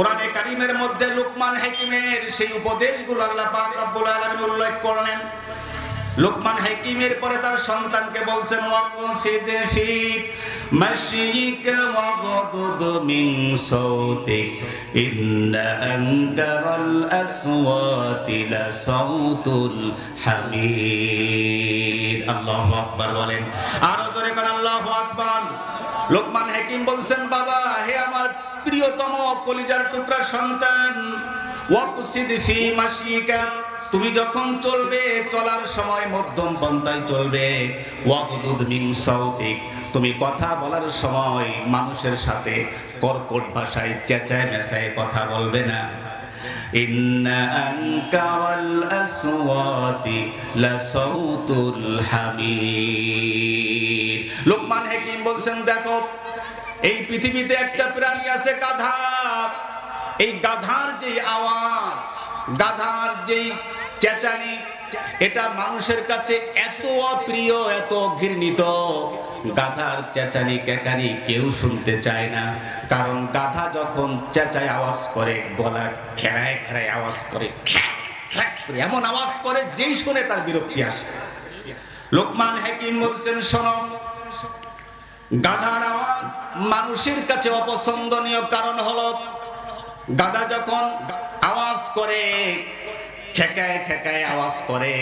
কোরআনে কারিমের মধ্যে লুকমান হাকিমের সেই উপদেশগুলো আল্লাহ উল্লেখ করলেন। লুকমান হাকিমের পরে তার সন্তানকে বলছেন আল্লাহু আকবার বলেন। আরও জোরে আল্লাহু আকবার। লোকমান হাকিম বলছেন, বাবা, হে আমার প্রিয়তম কলিজার টুকরা সন্তান, ওয়াকুসিদ ফি তুমি যখন চলবে, চলার সময় মধ্যম পন্থায় চলবে। ওয়াকুদুদ মিন সাউতিক তুমি কথা বলার সময় মানুষের সাথে কর্কট ভাষায় চেঁচায় মেশায় কথা বলবে না। ইন্না আনকারাল আসওয়াতি লাসাউতুল হামির লোকমান হাকিম বলছেন, দেখো, এই পৃথিবীতে একটা প্রাণী আছে গাধা এই গাধার যে আওয়াজ, গাধার যেই চেঁচানি, এটা মানুষের কাছে এত অপ্রিয়, এত ঘৃণিত। গাধার চেঁচানি কেকানি কেউ শুনতে চায় না। কারণ গাধা যখন চেঁচায়, আওয়াজ করে, গলা খেরায় খেরায় আওয়াজ করে, এমন আওয়াজ করে যেই শুনে তার বিরক্তি আসে। লোকমান হাকিম বলছেন, শোনো গাধার আওয়াজ মানুষের কাছে অপছন্দনীয় কারণ হল, গাধা যখন আওয়াজ করে, খেকায় খেকায় আওয়াজ করে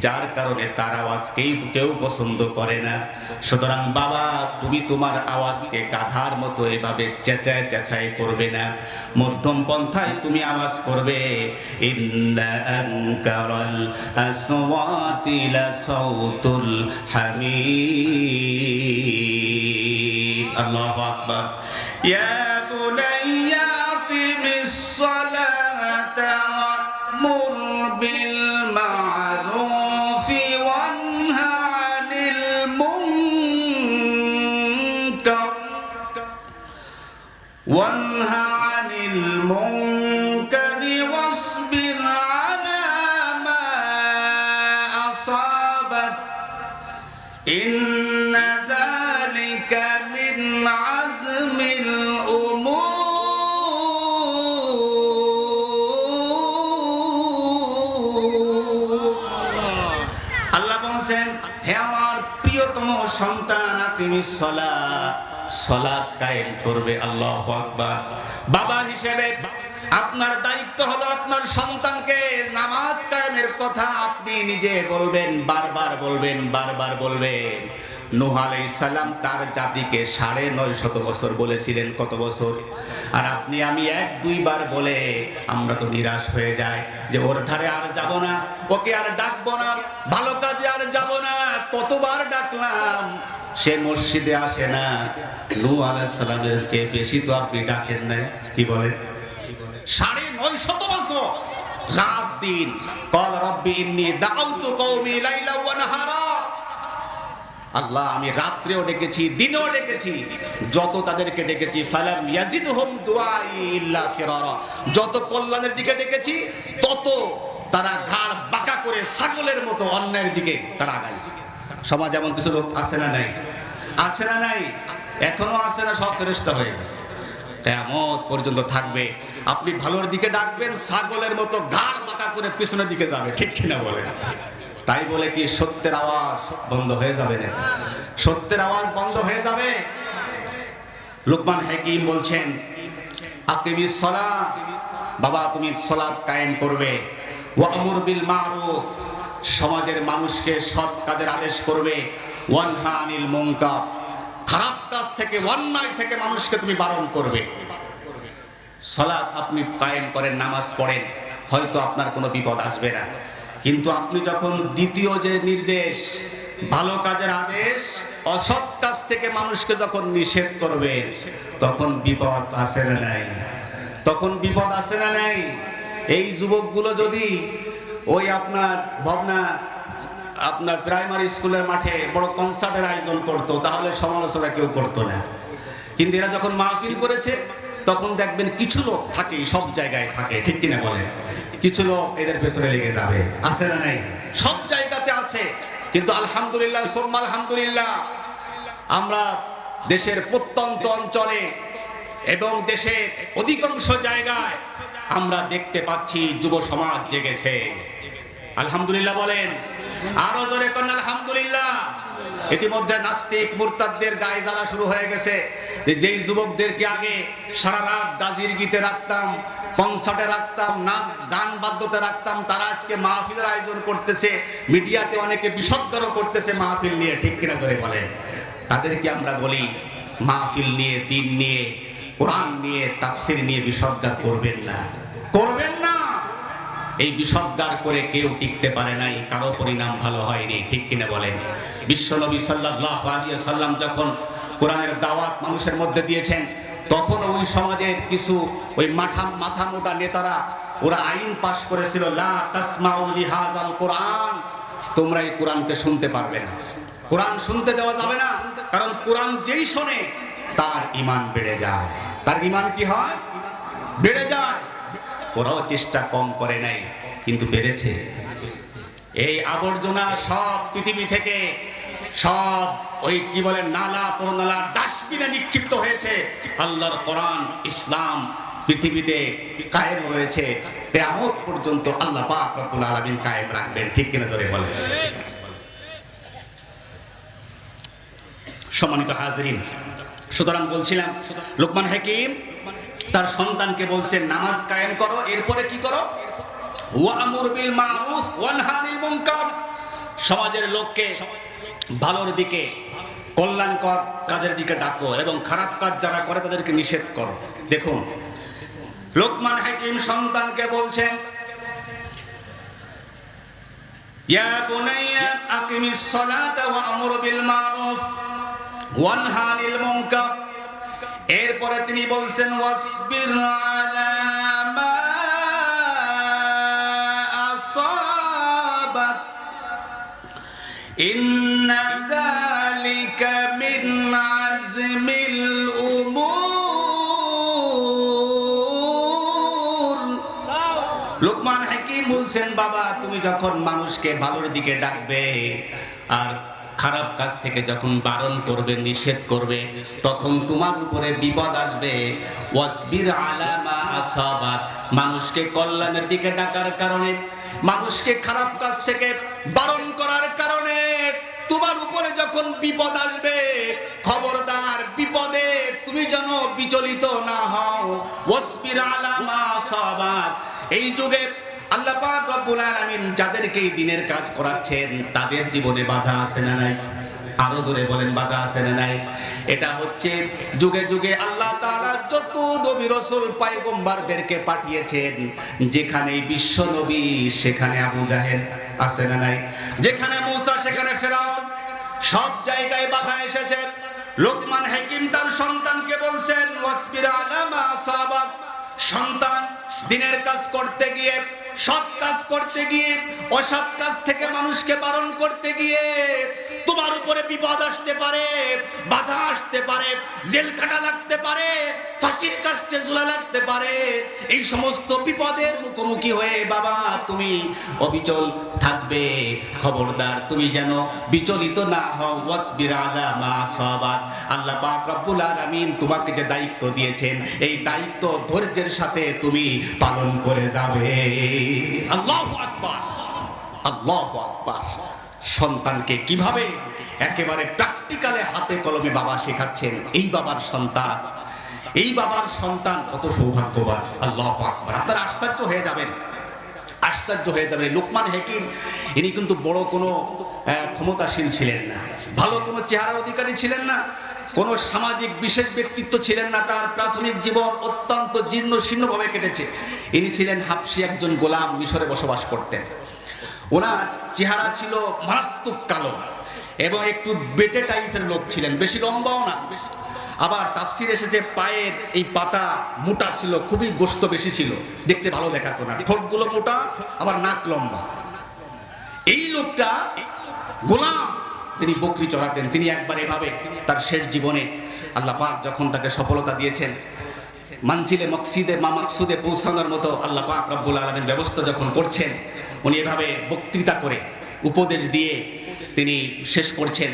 যার কারণে তার আওয়াজ কেউ পছন্দ করে না। সুতরাং, বাবা, তুমি তোমার আওয়াজকে গাধার মতো এভাবে চেঁচায় চেঁচায় করবে না। মধ্যম পন্থায় তুমি আওয়াজ করবে লাসাউতুল হামিদ। আল্লাহু আকবার। ইয়া বুনাইয়া সন্তান তিনি সলা সলা কায়েম করবে, আল্লাহ আকবার। বাবা হিসেবে আপনার দায়িত্ব হলো আপনার সন্তানকে নামাজ কায়েমের কথা আপনি নিজে বলবেন, বারবার বলবেন বারবার বলবেন। নূহ আলাইহিস সালাম তার জাতিকে সাড়ে নয় শত বছর বলেছিলেন, কত বছর? আর আপনি, আমি এক দুইবার বলে আমরা তো নিরাশ হয়ে যাই যে ওর ধারে আর যাব না, ওকে আর ডাকবো না, ভালো কাজে আর যাব না, কতবার ডাকলাম, সে মসজিদে আসে না। নু আলাইহিস সালামের চেয়ে বেশি তো আপনি ডাকেন নাই, কি বলেন? সাড়ে নয় শত বছর, রাত দিন, কল রব্বি ইন্নি দাউতু কওমি লাইলা ওয়া আল্লাহ, আমি রাত্রেও ডেকেছি, দিনেও ডেকেছি। যত তাদেরকে ডেকেছি ফিরারা। যত কল্যাণের দিকে ডেকেছি, তত তারা ঘাড় বাঁকা করে ছাগলের মতো অন্যের দিকে তারা আগাইছে। সমাজ এমন কিছু লোক আছে না নাই? আছে না নাই? এখনও আছে না, সব ফেরেশতা হয়ে গেছে। কেমত পর্যন্ত থাকবে। আপনি ভালোর দিকে ডাকবেন, ছাগলের মতো ঘাড় বাঁকা করে পিছনের দিকে যাবে। ঠিক কিনা বলেন? তাই বলে কি সত্যের আওয়াজ বন্ধ হয়ে যাবে সত্যের আওয়াজ বন্ধ হয়ে যাবে? লোকমান হাকিম বলছেন বাবা, তুমি সলাৎ কায়েম করবে। ওয়ামুর বিল মারুফ। সমাজের মানুষকে সৎ কাজের আদেশ করবে। ওয়ানহা আনিল খারাপ কাজ থেকে, অন্যায় থেকে মানুষকে তুমি বারণ করবে। সলাৎ আপনি কায়েম করেন, নামাজ পড়েন। হয়তো আপনার কোনো বিপদ আসবে না। কিন্তু আপনি যখন দ্বিতীয় যে নির্দেশ, ভালো কাজের আদেশ, অসৎ কাজ থেকে মানুষকে যখন নিষেধ করবে, তখন বিপদ আসে না নাই? তখন বিপদ আসে না নাই? এই যুবকগুলো যদি ওই আপনার ভাবনা, আপনার প্রাইমারি স্কুলের মাঠে বড় কনসার্টের আয়োজন করতো, তাহলে সমালোচনা কেউ করতো না। কিন্তু এরা যখন মাহফিল করেছে তখন দেখবেন কিছু লোক থাকে, সব জায়গায় থাকে, ঠিক কিনা বলেন? কিছু লোক এদের পেছনে লেগে যাবে। আছে না নাই? সব জায়গাতে আছে। কিন্তু আলহামদুলিল্লাহ, সোম্মা আলহামদুলিল্লাহ, আমরা দেশের প্রত্যন্ত অঞ্চলে এবং দেশের অধিকাংশ জায়গায় আমরা দেখতে পাচ্ছি যুব সমাজ জেগেছে। আলহামদুলিল্লাহ বলেন। আরও জোরে করেন আলহামদুলিল্লাহ। ইতিমধ্যে নাস্তিক, মুরতাদদের গায়ে জ্বালা শুরু হয়ে গেছে। যেই যুবকদেরকে আগে সারা রাত দাজির গীতে রাখতাম কনসার্টে রাখতাম, নাচ, গান বাদ্যতে রাখতাম, তারা আজকে মাহফিলের আয়োজন করতেছে, মিডিয়াতে অনেকে বিষদ্দরও করতেছে মাহফিল নিয়ে, ঠিক কিনা জোরে বলেন? তাদেরকে আমরা বলি, মাহফিল নিয়ে, দিন নিয়ে, কোরআন নিয়ে, তাফসির নিয়ে বিষদ্গার করবেন না। করবেন না! এই বিষদ্গার করে কেউ টিকতে পারে নাই, কারও পরিণাম ভালো হয়নি, ঠিক কিনা বলেন? বিশ্বনবী সাল্লাল্লাহু আলাইহি সাল্লাম যখন কোরআনের দাওয়াত মানুষের মধ্যে দিয়েছেন। তখন ওই সমাজের কিছু ওই মাথা মাথা মোটা নেতারা, ওরা আইন পাশ করেছিল কোরআন। তোমরা এই কোরআনকে শুনতে পারবে না। কোরআন শুনতে দেওয়া যাবে না, কারণ কোরআন যেই শোনে, তার ইমান বেড়ে যায়। তার ইমান কি হয়? বেড়ে যায়। ওরাও চেষ্টা কম করে নাই কিন্তু বেড়েছে। এই আবর্জনা সব পৃথিবী থেকে, সব ওই কি বলে, নালা পুরনালা ডাস্টবিনে নিক্ষিপ্ত হয়েছে। আল্লাহর কোরআন, ইসলাম, পৃথিবীতে কায়েম রয়েছে। তেমন পর্যন্ত আল্লাহ পাক রব্বুল আলামিন কায়েম রাখবেন, ঠিক কিনা জোরে বলেন? সম্মানিত হাজরিন, সুতরাং বলছিলাম, লোকমান হাকিম তার সন্তানকে বলছে, নামাজ কায়েম করো, এরপরে কি করো? ওয়ামুর বিল মারুফ ওয়ানহানিল মুনকার। সমাজের লোককে ভালোর দিকে কল্যাণকর কাজের দিকে ডাকো এবং খারাপ কাজ যারা করে তাদেরকে নিষেধ করো। দেখুন, লোকমান হাকিম সন্তানকে বলছেন, ইয়া মুনকার। এরপরে তিনি বলছেন, ওয়াসবির ইন্না মিন লোকমান হাকিম বলছেন, বাবা, তুমি যখন মানুষকে ভালোর দিকে ডাকবে আর খারাপ কাজ থেকে যখন বারণ করবে, নিষেধ করবে, তখন তোমার উপরে বিপদ আসবে। মানুষকে কল্যাণের দিকে ডাকার কারণে, মানুষকে খারাপ কাজ থেকে বারণ করার কারণে তোমার উপরে যখন বিপদ আসবে, খবরদার বিপদে তুমি যেন বিচলিত না হও। এই যুগে আল্লাহ রব্বুল যাদেরকে এই দিনের কাজ করাচ্ছেন, তাদের জীবনে বাধা আছে না নাই? আরও জোরে বলেন, বাধা আছে না নাই? এটা হচ্ছে যুগে যুগে আল্লাহ তাআলা যত নবী রাসূল পাঠিয়েছেন, যেখানে বিশ্ব নবী, সেখানে আবু জাহেল আছে না নাই? যেখানে সেখানে ফেরাউন সব জায়গায় বাধা এসেছে। লোকমান হাকিম তার সন্তানকে বলছেন সন্তান দিনের কাজ করতে গিয়ে, সৎ কাজ করতে গিয়ে, অসৎ কাজ থেকে মানুষকে বারণ করতে গিয়ে তোমার উপরে বিপদ আসতে পারে, বাধা আসতে পারে জেল কাটা লাগতে পারে ফাঁসির কাস্টে ঝুলা লাগতে পারে। এই সমস্ত বিপদের মুখোমুখি হয়ে বাবা, তুমি অবিচল থাকবে। খবরদার, তুমি যেন বিচলিত না হও। ওয়াসবির মা সাবাত আল্লাহ পাক রব্বুল আলামিন তোমাকে যে দায়িত্ব দিয়েছেন, এই দায়িত্ব ধৈর্যের সাথে তুমি পালন করে যাবে। আল্লাহু আকবার। আল্লাহু আকবার। সন্তানকে কীভাবে একেবারে প্র্যাকটিক্যালে হাতে কলমে বাবা শেখাচ্ছেন? এই বাবার সন্তান এই বাবার সন্তান কত সৌভাগ্যবান। আল্লাহ আপনারা আশ্চর্য হয়ে যাবেন। আশ্চর্য হয়ে যাবেন। লোকমান হেকিম, ইনি কিন্তু বড় কোনো ক্ষমতাশীল ছিলেন না। ভালো কোনো চেহারার অধিকারী ছিলেন না। কোনো সামাজিক বিশেষ ব্যক্তিত্ব ছিলেন না। তার প্রাথমিক জীবন অত্যন্ত জীর্ণ শীর্ণভাবে কেটেছে। ইনি ছিলেন হাফসি একজন গোলাম মিশরে বসবাস করতেন। ওনার চেহারা ছিল মারাত্মক কালো এবং একটু বেটে টাইপের লোক ছিলেন। বেশি লম্বাও না আবার তাফসির এসেছে, পায়ের এই পাতা মোটা ছিল, খুবই গোস্ত বেশি ছিল। দেখতে ভালো দেখাতো না। ঠোঁটগুলো মোটা, আবার নাক লম্বা। এই লোকটা গোলাম। তিনি বকরি চড়াতেন, তিনি একবার এভাবে তার শেষ জীবনে আল্লাহ পাক যখন তাকে সফলতা দিয়েছেন মানসিলে মকসিদে, মা মাকসুদে পৌঁছানোর মতো আল্লাহ পাক রব্বুল আলমের ব্যবস্থা যখন করছেন, উনি এভাবে বক্তৃতা করে উপদেশ দিয়ে তিনি শেষ করছেন।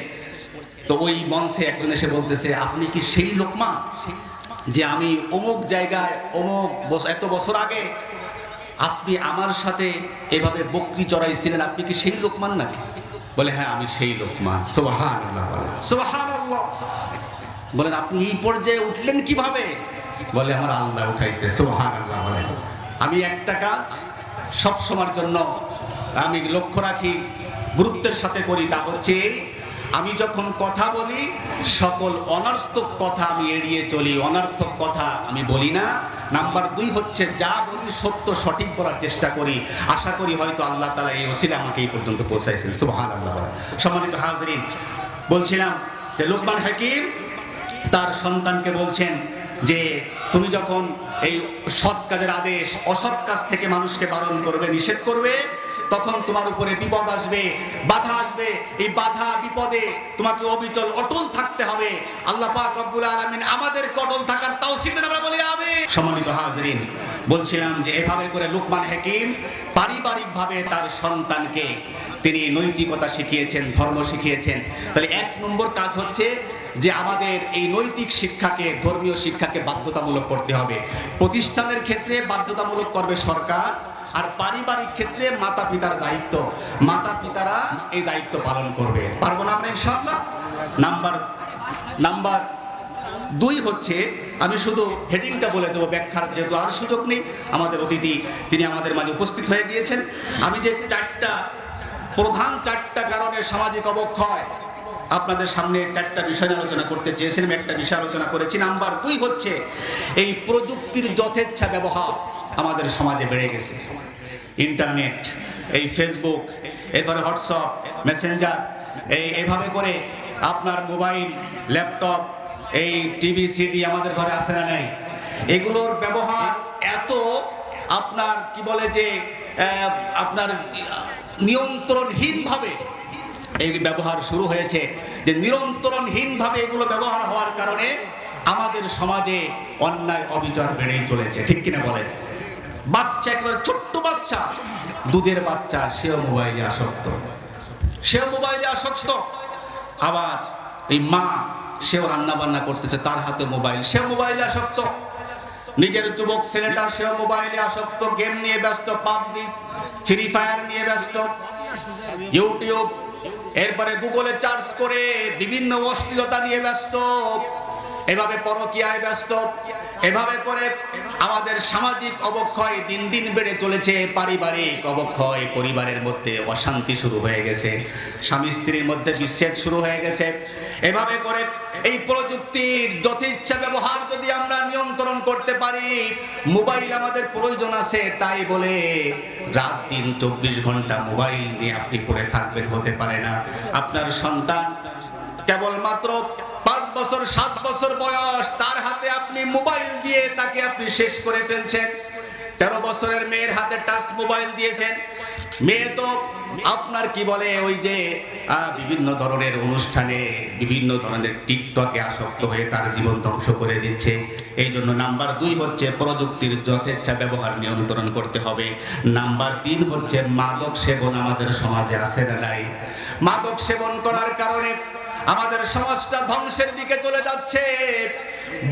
তো ওই মঞ্চে একজন এসে বলতেছে, আপনি কি সেই লোকমা যে আমি অমুক জায়গায়, অমুক এত বছর আগে আপনি আমার সাথে এভাবে বকরি চড়াইছিলেন, আপনি কি সেই লোকমান নাকি? বলে হ্যাঁ আমি সেই লোকমান। বলেন, আপনি এই পর্যায়ে উঠলেন কীভাবে? বলে, আমার আল্লাহ উঠাইছে। সোহান আল্লাহ বলেন আমি একটা কাজ সব সময়ের জন্য আমি লক্ষ্য রাখি, গুরুত্বের সাথে করি, তা হচ্ছে আমি যখন কথা বলি, সকল অনর্থক কথা আমি এড়িয়ে চলি, অনর্থক কথা আমি বলি না। নাম্বার দুই হচ্ছে, যা বলি সত্য, সঠিক বলার চেষ্টা করি। আশা করি হয়তো আল্লাহ তালা এই ওসিলা আমাকে এই পর্যন্ত পৌঁছাইছেন। সুবাহান আল্লাহ সম্মানিত হাজরিন, বলছিলাম যে লোকমান হাকিম তার সন্তানকে বলছেন যে তুমি যখন এই সৎ কাজের আদেশ, অসৎ কাজ থেকে মানুষকে বারণ করবে, নিষেধ করবে, তখন তোমার উপরে বিপদ আসবে, বাধা আসবে। এই বাধা, বিপদে তোমাকে অবিচল, অটল থাকতে হবে। আল্লাহ পাক রব্বুল আলামিন আমাদের অটল থাকার তৌফিক দেন, আমরা বলি আমিন। সম্মানিত হাজরিন, বলছিলাম যে এভাবে করে লুকমান হাকিম পারিবারিকভাবে তার সন্তানকে তিনি নৈতিকতা শিখিয়েছেন, ধর্ম শিখিয়েছেন। তাহলে এক নম্বর কাজ হচ্ছে যে আমাদের এই নৈতিক শিক্ষাকে, ধর্মীয় শিক্ষাকে বাধ্যতামূলক করতে হবে। প্রতিষ্ঠানের ক্ষেত্রে বাধ্যতামূলক করবে সরকার, আর পারিবারিক ক্ষেত্রে মাতা পিতার দায়িত্ব। মাতা পিতারা এই দায়িত্ব পালন করবে। পারব না আমরা ইনশাআল্লাহ? নাম্বার নাম্বার দুই হচ্ছে, আমি শুধু হেডিংটা বলে দেবো ব্যাখ্যার, যেহেতু আর সুযোগ নেই, আমাদের অতিথি তিনি আমাদের মাঝে উপস্থিত হয়ে গিয়েছেন। আমি যে চারটা, প্রধান চারটা কারণে সামাজিক অবক্ষয় আপনাদের সামনে চারটা বিষয় আলোচনা করতে চেয়েছিলাম। একটা বিষয় আলোচনা করেছি। নাম্বার দুই হচ্ছে, এই প্রযুক্তির যথেচ্ছা ব্যবহার আমাদের সমাজে বেড়ে গেছে। ইন্টারনেট, এই ফেসবুক, এরপরে হোয়াটসঅ্যাপ, মেসেঞ্জার, এই এভাবে করে আপনার মোবাইল, ল্যাপটপ, এই টিভি, সিডি আমাদের ঘরে আসে না নাই। এগুলোর ব্যবহার এত আপনার কি বলে যে আপনার নিয়ন্ত্রণহীনভাবে এই ব্যবহার শুরু হয়েছে যে নিরন্তরণহীনভাবে এগুলো ব্যবহার হওয়ার কারণে আমাদের সমাজে অন্যায় অবিচার বেড়েই চলেছে। ঠিক কিনা বলেন? বাচ্চা একেবারে ছোট্ট বাচ্চা, দুধের বাচ্চা, সেও মোবাইলে আসক্ত। সেও মোবাইলে আসক্ত। আবার এই মা, সেও রান্না বান্না করতেছে, তার হাতে মোবাইল, সেও মোবাইলে আসক্ত। নিজের যুবক ছেলেটা, সেও মোবাইলে আসক্ত, গেম নিয়ে ব্যস্ত, পাবজি, ফ্রি ফায়ার নিয়ে ব্যস্ত, ইউটিউব এরপরে গুগলে চার্জ করে বিভিন্ন অশ্লীলতা নিয়ে ব্যস্ত এভাবে পরকিয়ায় ব্যস্ত। এভাবে করে আমাদের সামাজিক অবক্ষয় দিন দিন বেড়ে চলেছে, পারিবারিক অবক্ষয়, পরিবারের মধ্যে অশান্তি শুরু হয়ে গেছে, স্বামী স্ত্রীর মধ্যে বিচ্ছেদ শুরু হয়ে গেছে। এভাবে করে এই প্রযুক্তির যথেচ্ছা ব্যবহার যদি আমরা নিয়ন্ত্রণ করতে পারি, মোবাইল আমাদের প্রয়োজন আছে, তাই বলে রাত দিন চব্বিশ ঘণ্টা মোবাইল নিয়ে আপনি পড়ে থাকবেন, হতে পারে না। আপনার সন্তান কেবলমাত্র বছর, সাত বছর বয়স, তার হাতে আপনি মোবাইল দিয়ে তাকে আপনি শেষ করে ফেলছেন। তেরো বছরের মেয়ের হাতে টাচ মোবাইল দিয়েছেন। মেয়ে তো আপনার কি বলে, ওই যে বিভিন্ন ধরনের অনুষ্ঠানে, বিভিন্ন ধরনের টিকটকে আসক্ত হয়ে তার জীবন ধ্বংস করে দিচ্ছে। এই জন্য নাম্বার দুই হচ্ছে প্রযুক্তির যথেচ্ছা ব্যবহার নিয়ন্ত্রণ করতে হবে। নাম্বার তিন হচ্ছে মাদক সেবন আমাদের সমাজে আছে না নাই? মাদক সেবন করার কারণে আমাদের সমাজটা ধ্বংসের দিকে চলে যাচ্ছে।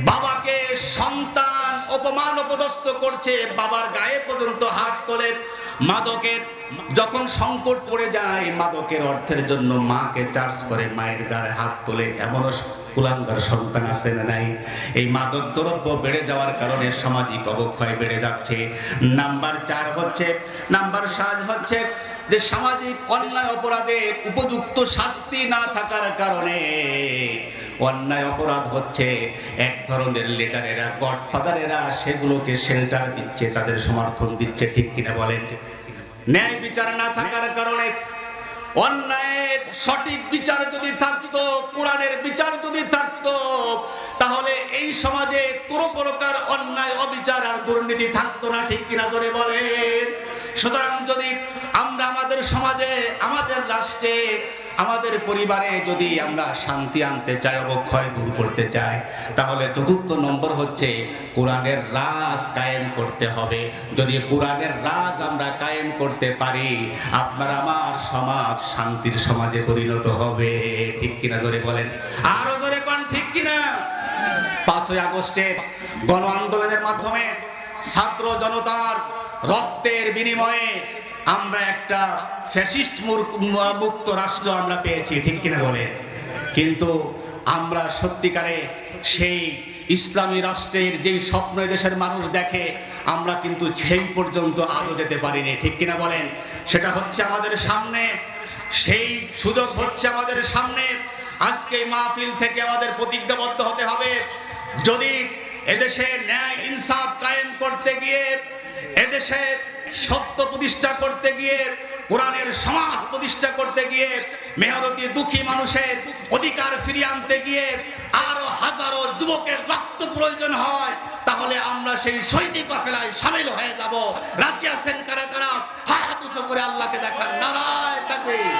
বাবাকে সন্তান অপমান অপদস্থ করছে, বাবার গায়ে পর্যন্ত হাত তোলে। মাদকের যখন সংকট পড়ে যায়, মাদকের অর্থের জন্য মাকে চার্জ করে, মায়ের গায়ে হাত তোলে। এমনও কুলাঙ্গার সন্তান আছে না নাই? এই মাদক দ্রব্য বেড়ে যাওয়ার কারণে সামাজিক অবক্ষয় বেড়ে যাচ্ছে। নাম্বার চার হচ্ছে, নাম্বার সাত হচ্ছে যে সামাজিক অন্যায় অপরাধের উপযুক্ত শাস্তি না থাকার কারণে অন্যায় অপরাধ হচ্ছে এক ধরনের লিডারেরা গডফাদারেরা সেগুলোকে শেল্টার দিচ্ছে, তাদের সমর্থন দিচ্ছে, ঠিক কিনা বলেন? ন্যায় বিচার না থাকার কারণে অন্যায়ের সঠিক বিচার যদি থাকতো, কোরআনের বিচার যদি থাকতো, তাহলে এই সমাজে কোনো প্রকার অন্যায়, অবিচার আর দুর্নীতি থাকতো না, ঠিক কিনা জোরে বলেন? সুতরাং যদি আমরা আমাদের সমাজে, আমাদের রাষ্ট্রে, আমাদের পরিবারে যদি আমরা শান্তি আনতে চাই, অবক্ষয় দূর করতে চাই, তাহলে চতুর্থ নম্বর হচ্ছে কোরআনের রাজ কায়েম করতে হবে। যদি কোরআনের রাজ আমরা কায়েম করতে পারি, আপনার আমার সমাজ শান্তির সমাজে পরিণত হবে। ঠিক কিনা জোরে বলেন? আরও জোরে কোন, ঠিক কিনা? পাঁচ পাঁচই আগস্টের গণ আন্দোলনের মাধ্যমে ছাত্র জনতার রক্তের বিনিময়ে আমরা একটা ফ্যাসিস্ট মুক্ত রাষ্ট্র আমরা পেয়েছি, ঠিক কিনা বলে? কিন্তু আমরা সত্যিকারে সেই ইসলামী রাষ্ট্রের যেই স্বপ্ন দেশের মানুষ দেখে, আমরা কিন্তু সেই পর্যন্ত আজও যেতে পারিনি, ঠিক কিনা বলেন? সেটা হচ্ছে আমাদের সামনে, সেই সুযোগ হচ্ছে আমাদের সামনে। আজকে মাহফিল থেকে আমাদের প্রতিজ্ঞাবদ্ধ হতে হবে। যদি এদেশে ন্যায় ইনসাফ কায়েম করতে গিয়ে এদেশে সত্য প্রতিষ্ঠা করতে গিয়ে, কোরআনের সমাজ প্রতিষ্ঠা করতে গিয়ে মেহরতি দুঃখী মানুষের অধিকার ফিরিয়ে আনতে গিয়ে আরও হাজারো যুবকের রক্ত প্রয়োজন হয়, তাহলে আমরা সেই শৈতিক কাফেলায় সামিল হয়ে যাব। রাজিয়া সেন কারা কারা হাত করে আল্লাহকে দেখান, নারায় তাকবীর।